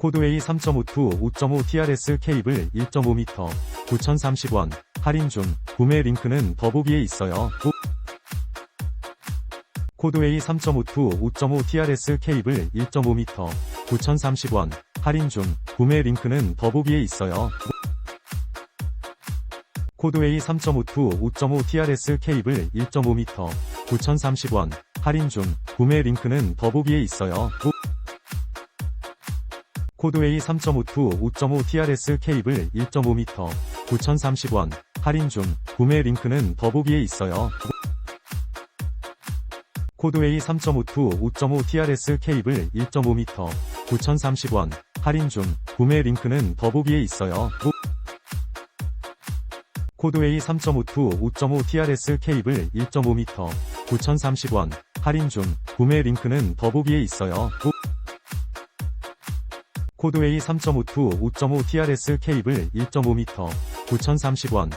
코드웨이 3.52 5.5 TRS 케이블 1.5m 9,030원 할인 중 구매 링크는 더보기에 있어요. 오- 코드웨이 3.52 5.5 TRS 케이블 1.5m 9,030원 할인 중 구매 링크는 더보기에 있어요. 코드웨이 3.52 5.5 TRS 케이블 1.5m 9,030원 할인 중 구매 링크는 더보기에 있어요. 오- 코드웨이 3.52 5.5 TRS 케이블 1.5m 9,030원 할인 중 구매 링크는 더보기에 있어요. 코드웨이 3.52 5.5 TRS 케이블 1.5m 9,030원 할인 중 구매 링크는 더보기에 있어요. 오- 코드웨이 3.52 5.5 TRS 케이블 1.5m 9,030원 할인 중 구매 링크는 더보기에 있어요. 오- 코드웨이 3.52 5.5 TRS 케이블 1.5m 9,030원